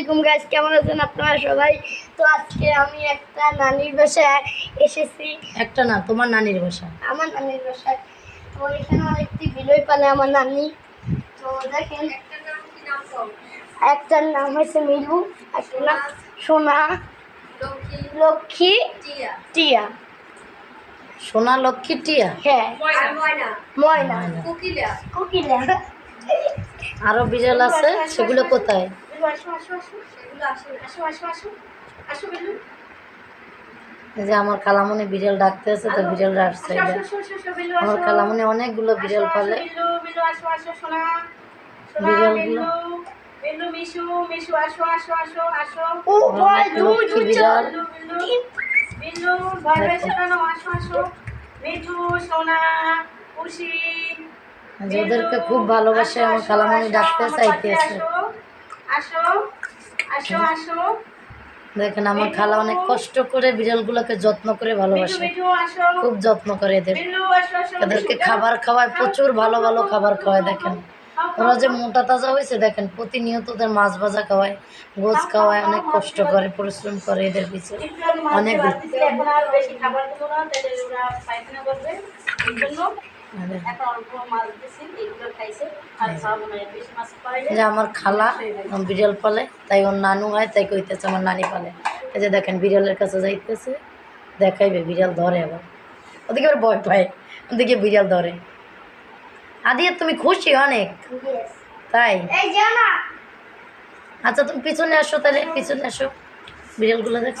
আলাইকুম গাইস কেমন আছেন আপনারা সবাই? তো আজকে আমি একটা নানির বাসায় এসেছি। একটা না তোমার নানির বাসা আমার নানির বাসায়। তো এখানে অনেকটি বিলই পালে আমার নানি। তো দেখেন একটার নাম হয়েছে মিলু একটার নাম সোনা লক্ষ্মী টিয়া। সোনা লক্ষ্মী টিয়া? হ্যাঁ। ময়না। ময়না। কোকিলা। আরও বিড়াল আছে সেগুলো কোথায়? এই যে আমার খালামনি বিড়াল ডাকতে আছে তো বিড়াল ডাকছে আমার আসো। অনেকগুলো বিড়াল পালে। বিড়ালগুলো। বিলু। বিলু মিশু মিশু আসো আসো আসো আসো। ও ভয়, লক্ষ্মী বিড়াল। বিলু বিলু। বিলু ভয় ভয় শোনানো আসো আসো। মিঠু সোনা খুশি। যে ওদেরকে খুব ভালোবাসে আমার খালামনি ডাকতে চাইতে আছে আসো আসো আসো। দেখেন আমার খালা অনেক কষ্ট করে বিড়ালগুলোকে যত্ন করে ভালোবাসে। খুব যত্ন করে এদের। এদেরকে খাবার খাওয়ায় প্রচুর ভালো ভালো খাবার খাওয়ায় দেখেন। ওরা যে মোটা তাজা হয়েছে দেখেন প্রতিনিয়ত ওদের মাছ ভাজা খাওয়ায় গোছ খাওয়ায় অনেক কষ্ট করে পরিশ্রম করে এদের পিছনে অনেক যে আমার খালা বিড়াল পালে তাই ওর নানু হয় তাই কইতেছে আমার নানি পালে। এই যে দেখেন বিড়ালের কাছে যাইতেছে দেখাইবে বিড়াল ধরে আবার। ওদিকে আবার ভয় পায় ওদিকে বিড়াল ধরে। আদিয়া তুমি খুশি অনেক? তাই? আচ্ছা তুমি পিছনে আসো তাহলে পিছনে আসো। বিড়ালগুলো দেখছ?